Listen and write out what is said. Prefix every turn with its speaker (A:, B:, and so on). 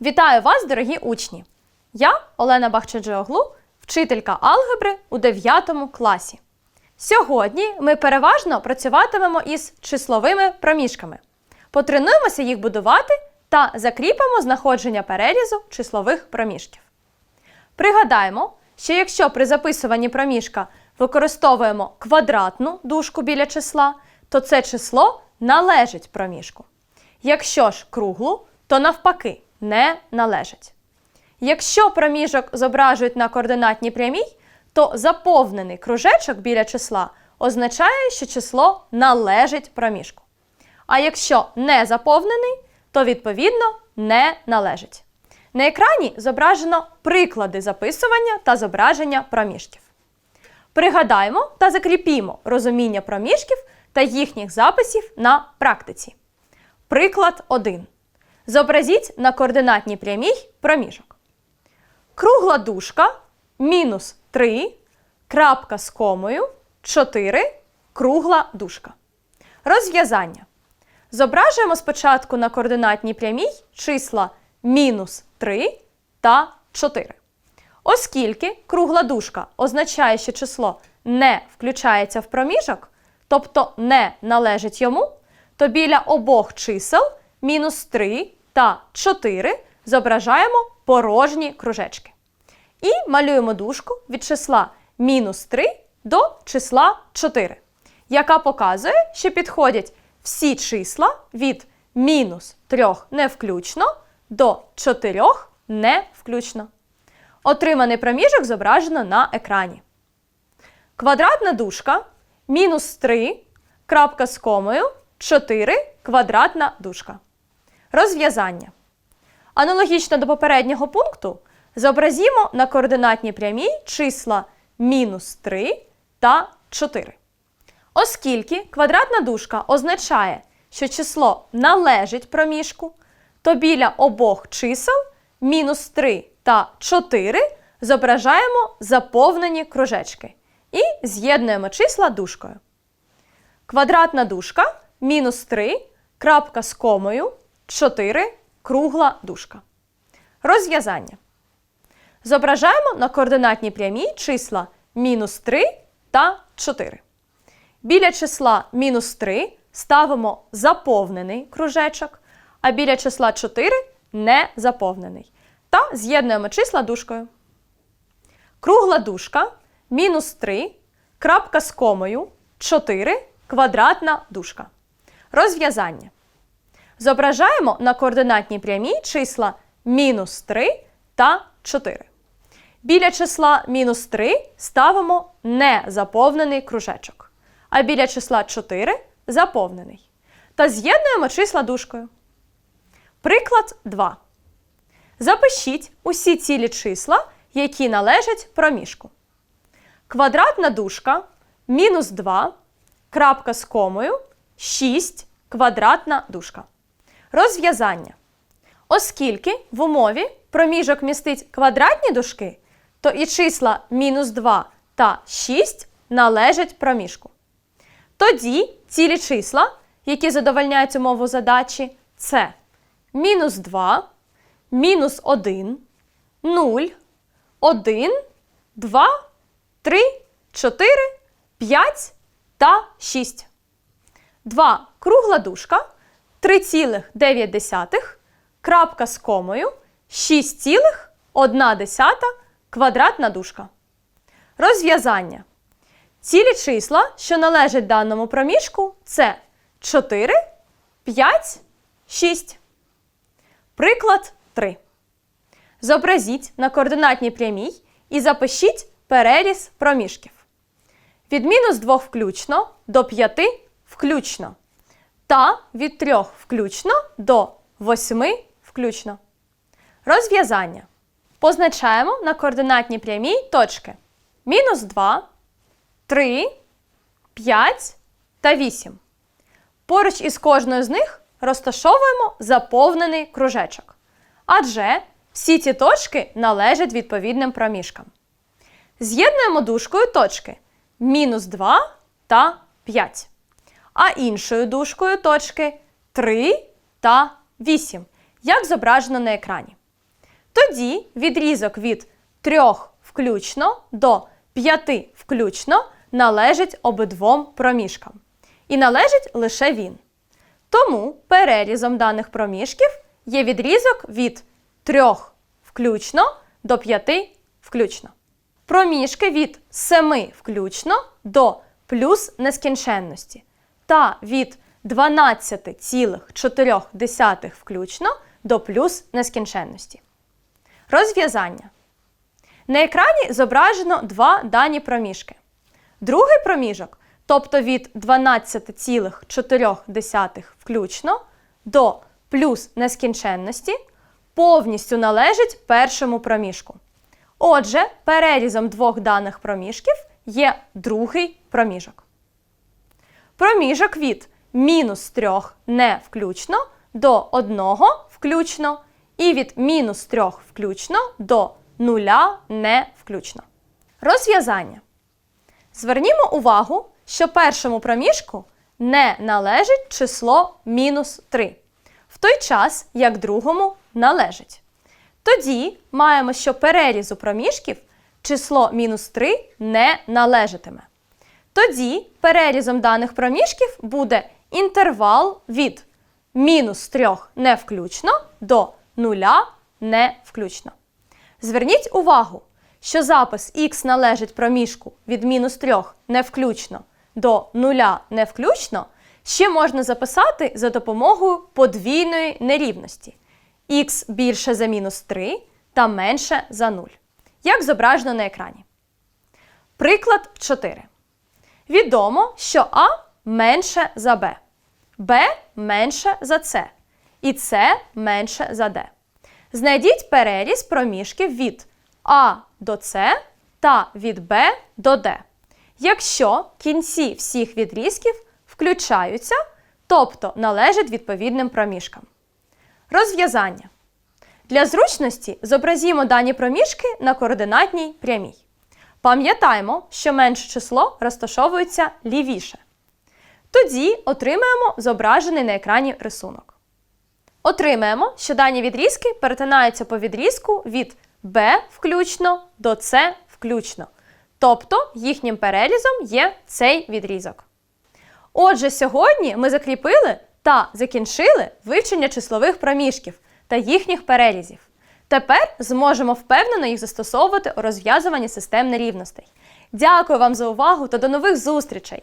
A: Вітаю вас, дорогі учні! Я Олена Бахчаджиоглу, вчителька алгебри у 9 класі. Сьогодні ми переважно працюватимемо із числовими проміжками. Потренуємося їх будувати та закріпимо знаходження перерізу числових проміжків. Пригадаємо, що якщо при записуванні проміжка використовуємо квадратну дужку біля числа, то це число належить проміжку. Якщо ж круглу, то навпаки не належить. Якщо проміжок зображують на координатній прямій, то заповнений кружечок біля числа означає, що число належить проміжку. А якщо не заповнений, то відповідно не належить. На екрані зображено приклади записування та зображення проміжків. Пригадаємо та закріпімо розуміння проміжків та їхніх записів на практиці. Приклад 1. Зобразіть на координатній прямій проміжок. Кругла дужка мінус 3, крапка з комою 4, кругла дужка. Розв'язання. Зображуємо спочатку на координатній прямій числа мінус 3 та 4. Оскільки кругла дужка означає, що число не включається в проміжок, тобто не належить йому, то біля обох чисел мінус 3 та 4 зображаємо порожні кружечки. І малюємо дужку від числа мінус 3 до числа 4, яка показує, що підходять всі числа від мінус 3 не включно до 4 не включно. Отриманий проміжок зображено на екрані. Квадратна дужка мінус 3, крапка з комою, 4 квадратна дужка. Розв'язання. Аналогічно до попереднього пункту зобразімо на координатній прямій числа мінус 3 та 4. Оскільки квадратна дужка означає, що число належить проміжку, то біля обох чисел мінус 3 та 4 зображаємо заповнені кружечки і з'єднуємо числа дужкою. Квадратна дужка мінус 3, крапка з комою, 4, кругла дужка. Розв'язання. Зображаємо на координатній прямій числа мінус 3 та 4. Біля числа мінус 3 ставимо заповнений кружечок, а біля числа 4 не заповнений. Та з'єднуємо числа дужкою. Кругла дужка мінус 3, крапка з комою, 4, квадратна дужка. Розв'язання. Зображаємо на координатній прямій числа мінус 3 та 4. Біля числа мінус 3 ставимо незаповнений кружечок, а біля числа 4 заповнений. Та з'єднуємо числа дужкою. Приклад 2. Запишіть усі цілі числа, які належать проміжку. Квадратна дужка мінус 2, крапка з комою, 6, квадратна дужка. Розв'язання. Оскільки в умові проміжок містить квадратні дужки, то і числа мінус 2 та 6 належать проміжку. Тоді цілі числа, які задовольняють умову задачі, це мінус 2, мінус 1, 0, 1, 2, 3, 4, 5 та 6. 2 кругла дужка, 3,9, крапка з комою, 6,1 квадратна дужка. Розв'язання. Цілі числа, що належать даному проміжку, це 4, 5, 6. Приклад 3. Зобразіть на координатній прямій і запишіть переріз проміжків. Від мінус 2 включно до 5 включно. Та від 3 включно до 8 включно. Розв'язання. Позначаємо на координатній прямій точки мінус 2, 3, 5 та 8. Поруч із кожною з них розташовуємо заповнений кружечок. Адже всі ці точки належать відповідним проміжкам. З'єднуємо дужкою точки мінус 2 та 5. А іншою дужкою точки 3 та 8, як зображено на екрані. Тоді відрізок від 3 включно до 5 включно належить обидвом проміжкам. І належить лише він. Тому перерізом даних проміжків є відрізок від 3 включно до 5 включно. Проміжки від 7 включно до плюс нескінченності та від 12,4 включно до плюс нескінченності. Розв'язання. На екрані зображено два дані проміжки. Другий проміжок, тобто від 12,4 включно до плюс нескінченності, повністю належить першому проміжку. Отже, перерізом двох даних проміжків є другий проміжок. Проміжок від мінус 3 не включно до 1 включно і від мінус 3 включно до 0 не включно. Розв'язання. Звернімо увагу, що першому проміжку не належить число мінус 3, в той час як другому належить. Тоді маємо, що перерізу проміжків число мінус 3 не належатиме. Тоді перерізом даних проміжків буде інтервал від мінус 3 не включно до 0 не включно. Зверніть увагу, що запис х належить проміжку від мінус 3 не включно до 0 не включно ще можна записати за допомогою подвійної нерівності х більше за мінус 3 та менше за 0, як зображено на екрані. Приклад 4. Відомо, що А менше за Б, Б менше за С і С менше за Д. Знайдіть переріз проміжків від А до С та від Б до Д. Якщо кінці всіх відрізків включаються, тобто належать відповідним проміжкам. Розв'язання. Для зручності зобразімо дані проміжки на координатній прямій. Пам'ятаємо, що менше число розташовується лівіше. Тоді отримаємо зображений на екрані рисунок. Отримаємо, що дані відрізки перетинаються по відрізку від B включно до C включно. Тобто їхнім перерізом є цей відрізок. Отже, сьогодні ми закріпили та закінчили вивчення числових проміжків та їхніх перерізів. Тепер зможемо впевнено їх застосовувати у розв'язуванні систем нерівностей. Дякую вам за увагу та до нових зустрічей!